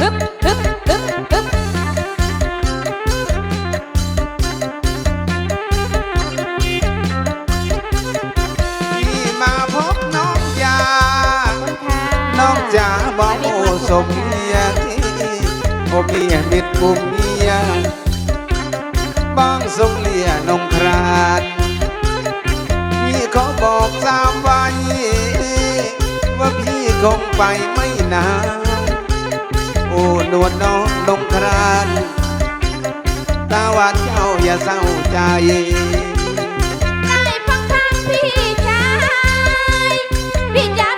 ฮึบฮึบฮึบฮึบพี่มาพบน้องยา น้องจ๋าบอกโอ้สมเมียโอ้เมียมิดกุมเมียบางสมเลียนงครานพี่เขาบอกสามไว้ คงไปไม่นาน โอ้นวลน้องลงครานตาหวานเจ้าอย่าเศร้าใจได้พังทางพี่ชายพี่จ๋าม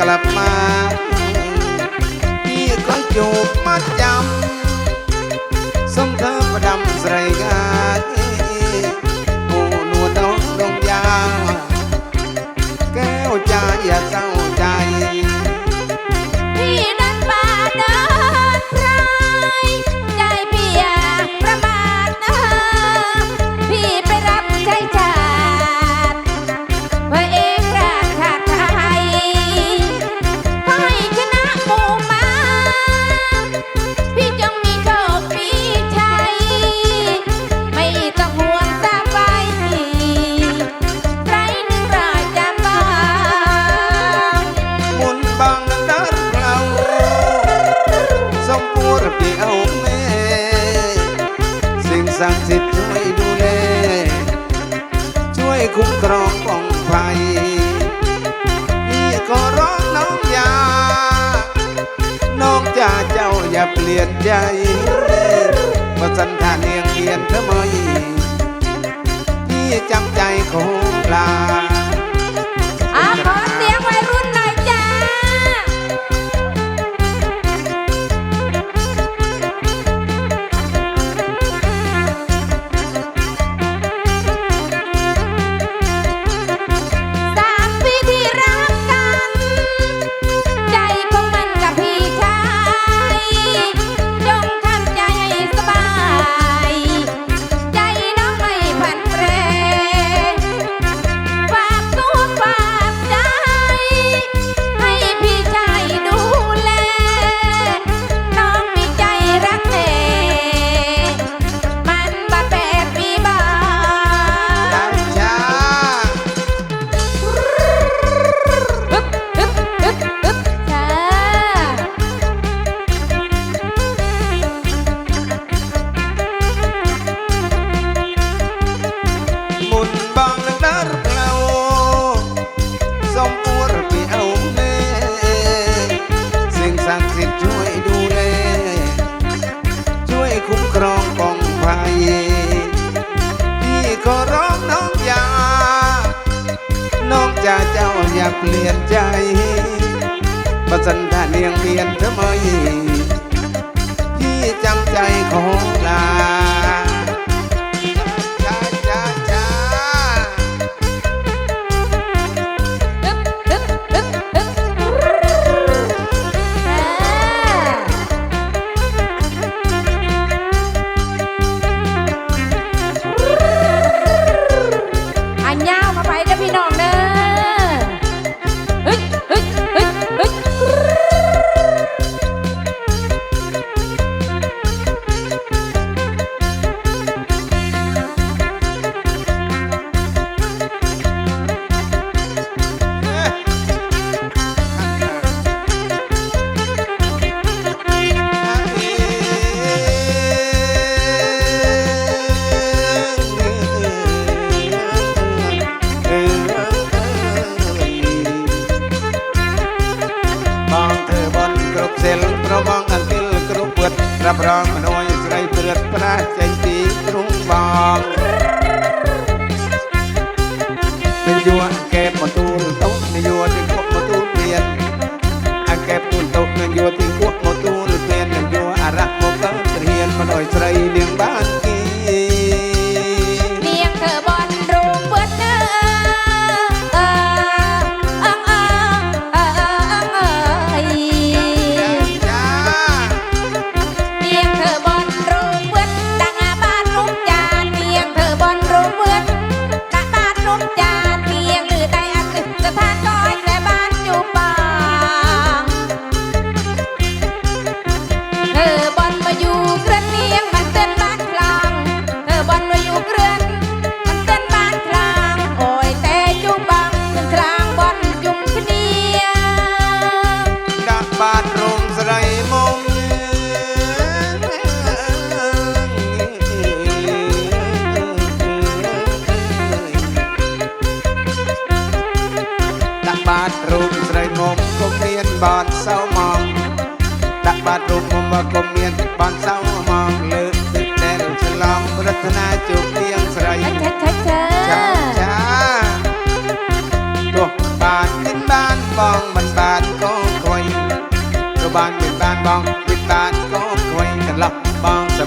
กลับมาพี่ก็จูบมาจำสมเธอประดำใส่กา คุ้มครองป้องภัยพี่ขอร้องน้องยา น้องจ่าเจ้าอย่าเปลี่ยนใจเพราสันทานเนียงเกียนทำไมพี่จำใจคงลา สมบูรณ์เปียวแม่สิ่งศักดิ์สิทธิ์ช่วยดูแลช่วยคุ้มครองป้องภัยพี่ขอร้องน้องอย่าน้องจ่าเจ้าอย่าเปลี่ยนใจประสันทาเนียงเปลี่ยนทำไมพี่จำใจของลา រាប់រងមនុស្សស្រីព្រឹកផ្លាស់ចេញពីទ្រុងបងពេលយួរកែបមកទូលតុកនយួរទីគប់មកទូលទៀតអាកែបទូលតុកនយួរទីគប់មកទូលទៀតនយួរអរៈមកកឹងត្រៀនមនុស្សស្រីនាង อยู่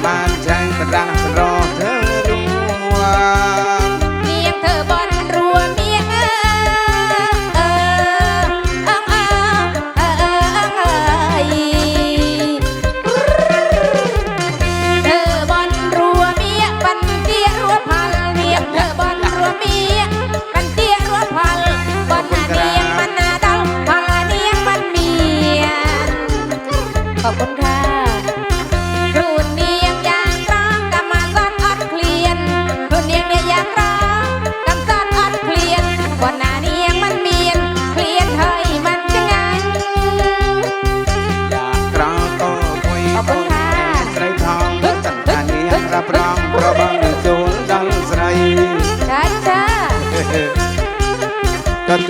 บ้านแจ้งประดังสรอ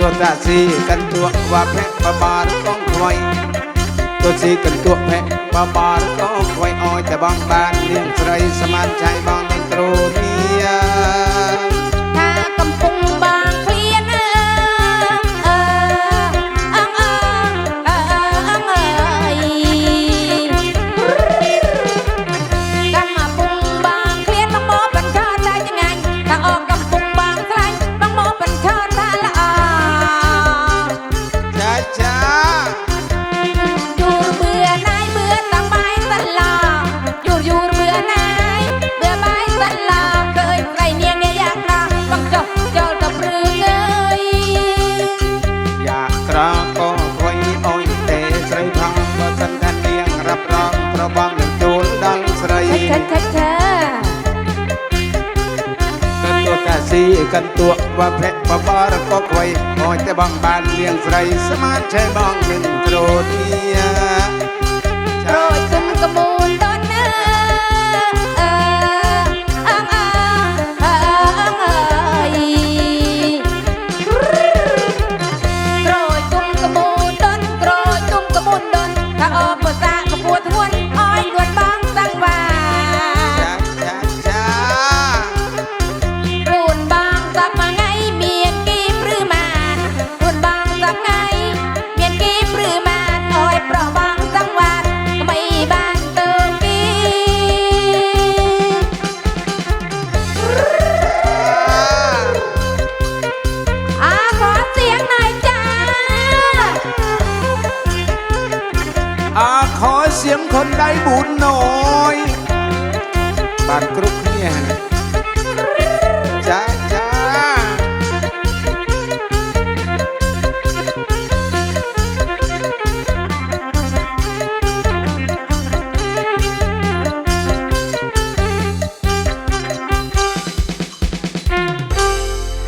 ទោតាស៊ីកន្ទក់វាភៈបបានកងខ្វៃទោស៊ីកន្ទក់ភៈបបានកងខ្វៃអោយតែបងបាននាងស្រីសមានចៃបងនឹងគ្រូ កន្ទួវាព្រះបបរកុកໄວមកតែបងបានលៀងស្រីស្មានឆេបងនឹងត្រួតធា บุญโน